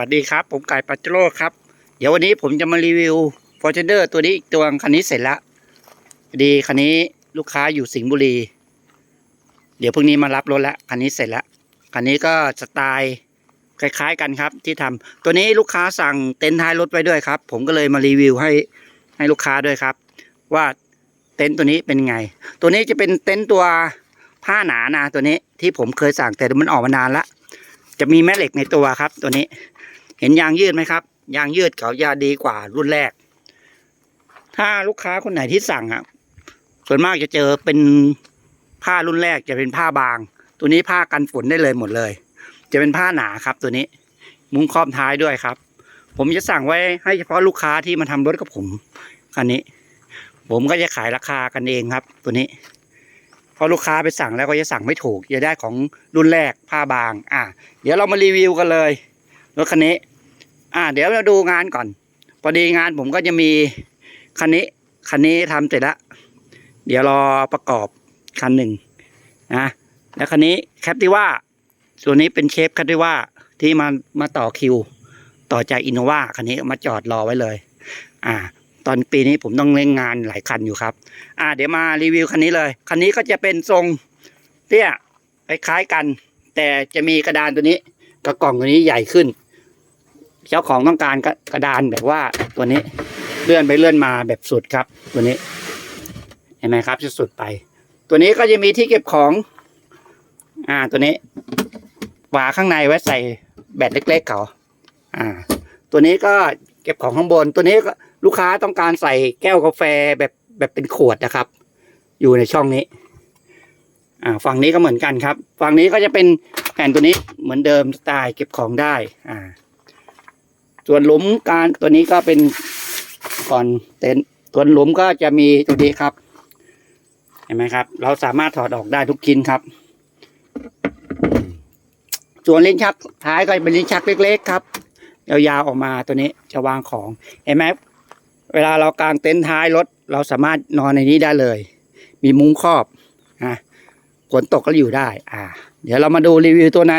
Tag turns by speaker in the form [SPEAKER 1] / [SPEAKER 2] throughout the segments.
[SPEAKER 1] วัสดีครับ ผมไก่ปัจจโรคครับ เดี๋ยววันนี้ผมจะมารีวิว f o r t u n e r ตัวนี้อีกตัวคันนี้เสร็จแล้วดีคันนี้ลูกค้าอยู่สิงห์บุรี เดี๋ยวพรุ่งนี้มารับรถแล้วคันนี้เสร็จแล้วคันนี้ก็สไตล์คล้ายๆกันครับที่ทำตัวนี้ลูกค้าสั่งเต็นท์ท้ายรถไว้ด้วยครับ ผมก็เลยมารีวิวให้ให้ลูกค้าด้วยครับ ว่าเต็นท์ตัวนี้เป็นไง ตัวนี้จะเป็นเต็นท์ตัวผ้าหนานะตัวนี้ที่ผมเคยสั่งแต่มันออกมานานละจะมีแม่เหล็กในตัวครับตัวนี้ เห็นยางยืดไหมครับ ยางยืดเขาจะดีกว่ารุ่นแรก ถ้าลูกค้าคนไหนที่สั่งอะส่วนมากจะเจอเป็นผ้ารุ่นแรกจะเป็นผ้าบาง ตัวนี้ผ้ากันฝนได้เลยหมดเลย จะเป็นผ้าหนาครับ ตัวนี้ มุ้งครอบท้ายด้วยครับ ผมจะสั่งไว้ให้เฉพาะลูกค้าที่มาทำรถกับผมคันนี้ ผมก็จะขายราคากันเองครับ ตัวนี้พอลูกค้าไปสั่งแล้วก็จะสั่งไม่ถูกจะได้ของรุ่นแรกผ้าบาง อะ เดี๋ยวเรามารีวิวกันเลย รถคันนี้ อะเดี๋ยวเราดูงานก่อนพอดีงานผมก็จะมีคันนี้คันนี้ทำเสร็จแล้วเดี๋ยวรอประกอบคันหนึ่งนะแล้วคันนี้แคปติว่า ส่วนนี้เป็นเชฟแคปติว่าที่มามาต่อคิว ต่อจากอินโนวาคันนี้มาจอดรอไว้เลย อ่า ตอนปีนี้ผมต้องเล่นงานหลายคันอยู่ครับ อ่า เดี๋ยวมารีวิวคันนี้เลยคันนี้ก็จะเป็นทรงเตี้ยคล้ายๆกัน แต่จะมีกระดานตัวนี้กระกล่องตัวนี้ใหญ่ขึ้น เจ้าของต้องการกระกระดานแบบว่าตัวนี้เลื่อนไปเลื่อนมาแบบสุดครับ ตัวนี้ เห็นไหมครับจะสุดไป ตัวนี้ก็จะมีที่เก็บของ อ่าตัวนี้ฝาข้างในไว้ใส่แบตเล็ก ๆเขาอ่า ตัวนี้ก็เก็บของข้างบน ตัวนี้ก็ลูกค้าต้องการใส่แก้วกาแฟแบบแบบเป็นขวดนะครับ อยู่ในช่องนี้ อ่า ฝั่งนี้ก็เหมือนกันครับ ฝั่งนี้ก็จะเป็นแผ่นตัวนี้เหมือนเดิมสไตล์เก็บของได้ อ่า ส่วนหลุมการตัวนี้ก็เป็นก่อนเต็นส่วนหลุมก็จะมีตัวนี้ครับ เห็นไหมครับ เราสามารถถอดออกได้ทุกชิ้นครับ ส่วนลิ้นชักท้ายก็เป็นลิ้นชักเล็ก ๆ ครับยาวๆออกมาตัวนี้จะวางของ เห็นไหมเวลาเรากางเต็นท์ท้ายรถ เราสามารถนอนในนี้ได้เลย มีมุ้งครอบนะฝนตกก็อยู่ได้ อ่า เดี๋ยวเรามาดูรีวิวตัวใน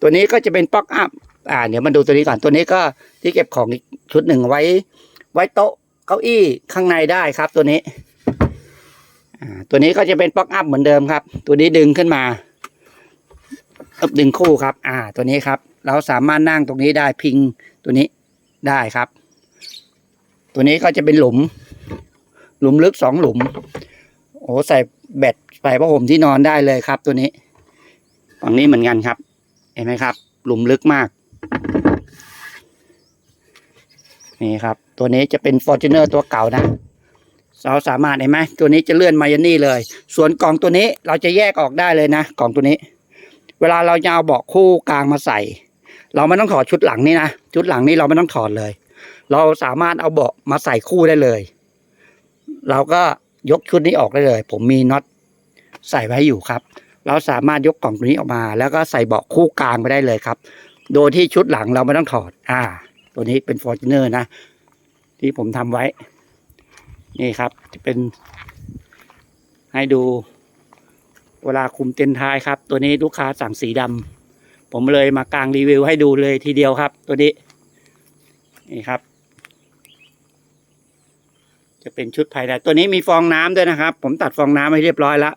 [SPEAKER 1] ตัวนี้ก็จะเป็นป๊อกอัพอ่าเดี๋ยวมาดูตัวนี้ก่อนตัวนี้ก็ที่เก็บของอีกชุดหนึ่งไว้ ไว้โต๊ะเก้าอี้ข้างในได้ครับ ตัวนี้อ่าตัวนี้ก็จะเป็นป๊อกอัพเหมือนเดิมครับ ตัวนี้ดึงขึ้นมาดึงคู่ครับ อ่า ตัวนี้ครับ เราสามารถนั่งตรงนี้ได้พิงตัวนี้ได้ครับ ตัวนี้ก็จะเป็นหลุม หลุมลึกสองหลุม โอ้ใส่แบตใส่ผ้าห่มที่นอนได้เลยครับ ตัวนี้ฝั่งนี้เหมือนกันครับ ห็นไหมครับ หลุมลึกมาก นี่ครับ ตัวนี้จะเป็น f o r t u n e r ตัวเก่านะเราสามารถเห็นไหมตัวนี้จะเลื่อนมายันนี่เลย ส่วนกล่องตัวนี้เราจะแยกออกได้เลยนะกล่องตัวนี้ เวลาเราจะเอาเบาะคู่กลางมาใส่ เราไม่ต้องถอดชุดหลังนี่นะชุดหลังนี่เราไม่ต้องถอดเลย เราสามารถเอาเบาะมาใส่คู่ได้เลย เราก็ยกชุดนี้ออกได้เลย ผมมีน็อตใส่ไว้อยู่ครับ เราสามารถยกกล่องตัวนี้ออกมา แล้วก็ใส่เบาะคู่กลางไปได้เลยครับ โดยที่ชุดหลังเราไม่ต้องถอด อ่า ตัวนี้เป็น f o r t u n e r นะ ที่ผมทำไว้ นี่ครับ จะเป็น ให้ดู เวลาคุมเต็นท้ายครับ ตัวนี้ลูกค้าสั่งสีดำผมเลยมากางรีวิวให้ดูเลยทีเดียวครับ ตัวนี้ นี่ครับจะเป็นชุดภายในตัวนี้มีฟองน้ำด้วยนะครับ ผมตัดฟองน้ำให้เรียบร้อยแล้ว